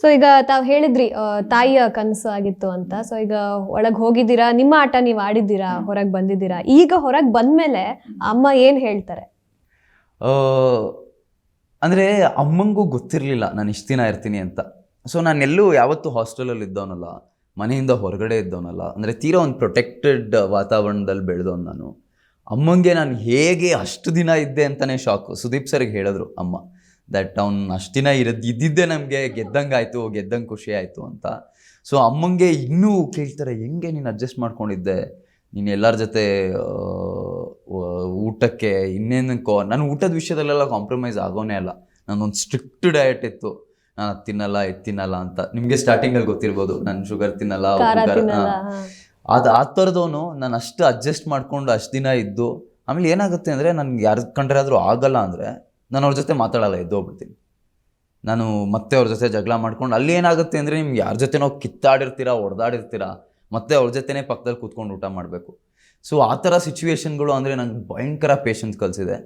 So ಈಗ ತಾವ್ ಹೇಳಿದ್ರಿ ತಾಯಿಯ ಕನಸು ಆಗಿತ್ತು ಅಂತ. ಸೊ ಈಗ ಒಳಗ್ ಹೋಗಿದ್ದೀರಾ? ನಿಮ್ಮ ಆಟ ನೀವು ಆಡಿದ್ದೀರಾ? ಹೊರಗ್ ಬಂದಿದ್ದೀರಾ? ಈಗ ಹೊರಗ್ ಬಂದ್ಮೇಲೆ ಅಮ್ಮ ಏನ್ ಹೇಳ್ತಾರೆ? ಅಂದರೆ ಅಮ್ಮಂಗೂ ಗೊತ್ತಿರಲಿಲ್ಲ, ನಾನು ಇಷ್ಟು ದಿನ ಇರ್ತೀನಿ ಅಂತ. ಸೊ ನಾನೆಲ್ಲೂ ಯಾವತ್ತೂ ಹಾಸ್ಟೆಲಲ್ಲಿ ಇದ್ದವನಲ್ಲ, ಮನೆಯಿಂದ ಹೊರಗಡೆ ಇದ್ದವನಲ್ಲ, ಅಂದರೆ ತೀರಾ ಒಂದು ಪ್ರೊಟೆಕ್ಟೆಡ್ ವಾತಾವರಣದಲ್ಲಿ ಬೆಳೆದವನು ನಾನು. ಅಮ್ಮಂಗೆ ನಾನು ಹೇಗೆ ಅಷ್ಟು ದಿನ ಇದ್ದೆ ಅಂತಲೇ ಶಾಕು ಸುದೀಪ್ ಸರ್ಗೆ ಹೇಳಿದ್ರು ಅಮ್ಮ. ದಟ್ ಅವ್ನು ಅಷ್ಟು ದಿನ ಇರೋದು ಇದ್ದಿದ್ದೆ ನಮಗೆ ಗೆದ್ದಂಗೆ ಆಯಿತು ಗೆದ್ದಂಗೆ ಖುಷಿ ಆಯಿತು ಅಂತ. ಸೊ ಅಮ್ಮಂಗೆ ಇನ್ನೂ ಕೇಳ್ತಾರೆ ಹೆಂಗೆ ನೀನು ಅಡ್ಜಸ್ಟ್ ಮಾಡ್ಕೊಂಡಿದ್ದೆ? ನೀನು ಎಲ್ಲರ ಜೊತೆ ಊಟಕ್ಕೆ ಇನ್ನೇನಕ್ಕೋ? ನಾನು ಊಟದ ವಿಷಯದಲ್ಲೆಲ್ಲ ಕಾಂಪ್ರಮೈಸ್ ಆಗೋನೇ ಅಲ್ಲ. ನಾನೊಂದು ಸ್ಟ್ರಿಕ್ಟ್ ಡಯಟ್ ಇತ್ತು. ನಾನು ಅದು ತಿನ್ನಲ್ಲ ಇದು ತಿನ್ನಲ್ಲ ಅಂತ. ನಿಮಗೆ ಸ್ಟಾರ್ಟಿಂಗಲ್ಲಿ ಗೊತ್ತಿರ್ಬೋದು. ನಾನು ಶುಗರ್ ತಿನ್ನಲ್ಲ. ಅದು ಆ ಥರದವನು ನಾನು ಅಷ್ಟು ಅಡ್ಜಸ್ಟ್ ಮಾಡಿಕೊಂಡು ಅಷ್ಟು ದಿನ ಇದ್ದು ಆಮೇಲೆ ಏನಾಗುತ್ತೆ ಅಂದರೆ ನನ್ಗೆ ಯಾರು ಆದರೂ ಆಗಲ್ಲ ಅಂದರೆ ನಾನು ಅವ್ರ ಜೊತೆ ಮಾತಾಡಲ್ಲ ಎದ್ದು ಹೋಗ್ಬಿಡ್ತೀನಿ ನಾನು ಮತ್ತೆ ಅವ್ರ ಜೊತೆ ಜಗಳ ಮಾಡ್ಕೊಂಡು ಅಲ್ಲಿ ಏನಾಗುತ್ತೆ ಅಂದರೆ ನಿಮ್ಗೆ ಯಾರ ಜೊತೆನೋ ಕಿತ್ತಾಡಿರ್ತೀರಾ ಹೊಡೆದಾಡಿರ್ತೀರಾ ಮತ್ತೆ ಅವ್ರ ಜೊತೆನೇ ಪಕ್ಕದಲ್ಲಿ ಕೂತ್ಕೊಂಡು ಊಟ ಮಾಡಬೇಕು. ಸೊ ಆ ಥರ ಸಿಚುವೇಶನ್ಗಳು ಅಂದರೆ ನಂಗೆ ಭಯಂಕರ ಪೇಷನ್ಸ್ ಕಲಿಸಿದೆ.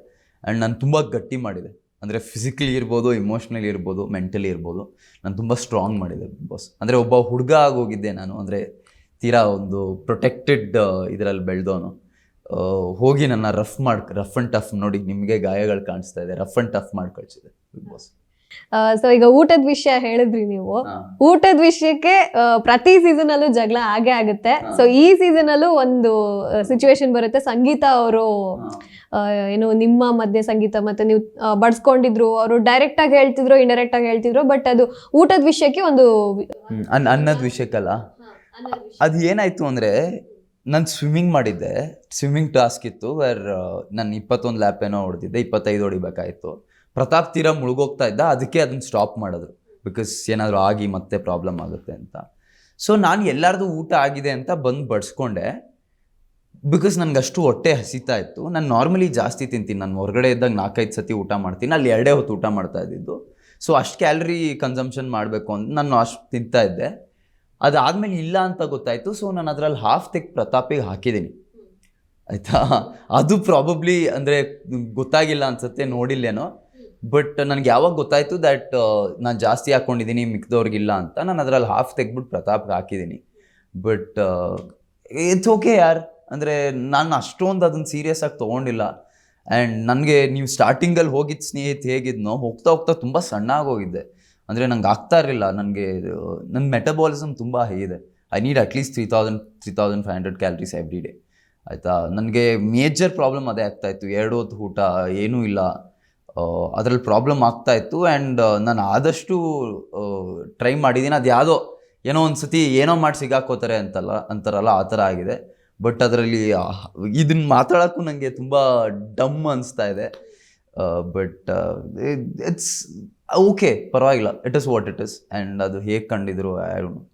ಆ್ಯಂಡ್ ನಾನು ತುಂಬ ಗಟ್ಟಿ ಮಾಡಿದೆ. ಅಂದರೆ ಫಿಸಿಕಲಿ ಇರ್ಬೋದು ಇಮೋಷ್ನಲಿ ಇರ್ಬೋದು ಮೆಂಟಲಿ ಇರ್ಬೋದು, ನಾನು ತುಂಬ ಸ್ಟ್ರಾಂಗ್ ಮಾಡಿದೆ ಬಿಗ್ ಬಾಸ್. ಅಂದರೆ ಒಬ್ಬ ಹುಡುಗ ಆಗೋಗಿದ್ದೆ ನಾನು. ಅಂದರೆ ತೀರಾ ಒಂದು ಪ್ರೊಟೆಕ್ಟೆಡ್ ಇದರಲ್ಲಿ ಬೆಳೆದವನು. ಹೋಗಿ ನನ್ನ ರಫ್ ಮಾಡ್ ರಫ್ ಅಂಡ್ ಟಫ್ ನೋಡಿ ನಿಮಗೆ ಗಾಯಗಳು ಕಾಣಿಸ್ತಾ ಇದೆ. ರಫ್ ಅಂಡ್ ಟಫ್ ಮಾಡಿ ಕಳ್ಸಿದೆ ಬಿಗ್ ಬಾಸ್. ಸೊ ಈಗ ಊಟದ ವಿಷಯ ಹೇಳಿದ್ರಿ ನೀವು. ಊಟದ ವಿಷಯಕ್ಕೆ ಪ್ರತಿ ಸೀಸನ್ ಅಲ್ಲೂ ಜಗಳ ಆಗೇ ಆಗುತ್ತೆ. ಸೊ ಈ ಸೀಸನ್ ಅಲ್ಲೂ ಒಂದು ಸಿಚುವೇಶನ್ ಬರುತ್ತೆ. ಸಂಗೀತ ಅವರು ಏನು ನಿಮ್ಮ ಮಧ್ಯೆ ಸಂಗೀತ ಮತ್ತೆ ನೀವು ಬಡ್ಸ್ಕೊಂಡಿದ್ರು ಅವರು ಡೈರೆಕ್ಟ್ ಆಗಿ ಹೇಳ್ತಿದ್ರು ಇಂಡೈರೆಕ್ಟ್ ಆಗಿ ಹೇಳ್ತಿದ್ರು ಬಟ್ ಅದು ಊಟದ ವಿಷಯಕ್ಕೆ ಒಂದು ಅನ್ ಅನ್ನದ ವಿಷಯಕ್ಕಲ್ಲ. ಅದು ಏನಾಯ್ತು ಅಂದರೆ ನಾನು ಸ್ವಿಮ್ಮಿಂಗ್ ಮಾಡಿದ್ದೆ. ಸ್ವಿಮ್ಮಿಂಗ್ ಟಾಸ್ಕ್ ಇತ್ತು ವೇರ್ ನಾನು ಇಪ್ಪತ್ತೊಂದು ಲ್ಯಾಪ್ ಏನೋ ಹೊಡೆದಿದ್ದೆ, ಇಪ್ಪತ್ತೈದು ಹೊಡಿಬೇಕಾಯಿತು. ಪ್ರತಾಪ್ ತೀರ ಮುಳುಗೋಗ್ತಾ ಇದ್ದ, ಅದಕ್ಕೆ ಅದನ್ನು ಸ್ಟಾಪ್ ಮಾಡಿದ್ರು. ಬಿಕಾಸ್ ಏನಾದರೂ ಆಗಿ ಮತ್ತೆ ಪ್ರಾಬ್ಲಮ್ ಆಗುತ್ತೆ ಅಂತ. ಸೊ ನಾನು ಎಲ್ಲರದು ಊಟ ಆಗಿದೆ ಅಂತ ಬಂದು ಬಡಿಸ್ಕೊಂಡೆ. ಬಿಕಾಸ್ ನನಗೆ ಅಷ್ಟು ಹೊಟ್ಟೆ ಹಸಿತಾ ಇತ್ತು. ನಾನು ನಾರ್ಮಲಿ ಜಾಸ್ತಿ ತಿಂತೀನಿ. ನಾನು ಹೊರಗಡೆ ಇದ್ದಾಗ ನಾಲ್ಕೈದು ಸತಿ ಊಟ ಮಾಡ್ತೀನಿ. ಅಲ್ಲಿ ಎರಡೇ ಹೊತ್ತು ಊಟ ಮಾಡ್ತಾ ಇದ್ದಿದ್ದು. ಸೊ ಅಷ್ಟು ಕ್ಯಾಲರಿ ಕನ್ಸಂಪ್ಷನ್ ಮಾಡಬೇಕು ಅಂತ ನಾನು ಅಷ್ಟು ತಿಂತಾ ಇದ್ದೆ. ಅದಾದಮೇಲೆ ಇಲ್ಲ ಅಂತ ಗೊತ್ತಾಯಿತು. ಸೊ ನಾನು ಅದರಲ್ಲಿ ಹಾಫ್ ತೆಗ್ ಪ್ರತಾಪಿಗೆ ಹಾಕಿದ್ದೀನಿ. ಆಯಿತಾ? ಅದು ಪ್ರಾಬಬ್ಲಿ ಅಂದರೆ ಗೊತ್ತಾಗಿಲ್ಲ ಅನ್ಸುತ್ತೆ, ನೋಡಿಲ್ಲೇನೋ. ಬಟ್ ನನಗೆ ಯಾವಾಗ ಗೊತ್ತಾಯಿತು ದ್ಯಾಟ್ ನಾನು ಜಾಸ್ತಿ ಹಾಕ್ಕೊಂಡಿದ್ದೀನಿ ಮಿಕ್ದವ್ರಿಗಿಲ್ಲ ಅಂತ ನಾನು ಅದರಲ್ಲಿ ಹಾಫ್ ತೆಗ್ಬಿಟ್ಟು ಪ್ರತಾಪ್ಗೆ ಹಾಕಿದ್ದೀನಿ. ಬಟ್ ಇಟ್ಸ್ ಓಕೆ ಯಾರ್? ಅಂದರೆ ನಾನು ಅಷ್ಟೊಂದು ಅದನ್ನು ಸೀರಿಯಸ್ ಆಗಿ ತೊಗೊಂಡಿಲ್ಲ. ಆ್ಯಂಡ್ ನನಗೆ ನೀವು ಸ್ಟಾರ್ಟಿಂಗಲ್ಲಿ ಹೋಗಿದ್ದು ಸ್ನೇಹಿತ ಹೇಗಿದ್ನೋ, ಹೋಗ್ತಾ ಹೋಗ್ತಾ ತುಂಬ ಸಣ್ಣ ಆಗೋಗಿದ್ದೆ ಅಂದರೆ ನಂಗೆ ಆಗ್ತಾ ಇರಲಿಲ್ಲ. ನನಗೆ ನನ್ನ ಮೆಟಬಾಲಿಸಮ್ ತುಂಬ ಹೈ ಇದೆ. I need at least three thousand three thousand five hundred calories every day ಆಯಿತಾ? ನನಗೆ ಮೇಜರ್ ಪ್ರಾಬ್ಲಮ್ ಅದೇ ಆಗ್ತಾಯಿತ್ತು ಎರಡು ಹೊತ್ತು ಊಟ ಏನೂ ಇಲ್ಲ. ಅದರಲ್ಲಿ ಪ್ರಾಬ್ಲಮ್ ಆಗ್ತಾ ಇತ್ತು ಆ್ಯಂಡ್ ನಾನು ಆದಷ್ಟು ಟ್ರೈ ಮಾಡಿದ್ದೀನಿ ಅದು ಯಾವುದೋ ಏನೋ ಒಂದು ಸತಿ ಏನೋ ಮಾಡಿ ಸಿಗಾಕೋತಾರೆ ಅಂತಲ್ಲ, ಅಂತಾರಲ್ಲ, ಆ ಥರ ಆಗಿದೆ. ಬಟ್ ಅದರಲ್ಲಿ ಇದನ್ನ ಮಾತಾಡೋಕ್ಕೂ ನನಗೆ ತುಂಬ ಡಮ್ ಅನಿಸ್ತಾ ಇದೆ. ಬಟ್ ಇಟ್ಸ್ ಓಕೆ ಪರವಾಗಿಲ್ಲ. It is what it is and ಅದು ಹೇಗೆ ಕಂಡಿದ್ರು ಐ ಡೋಂಟ್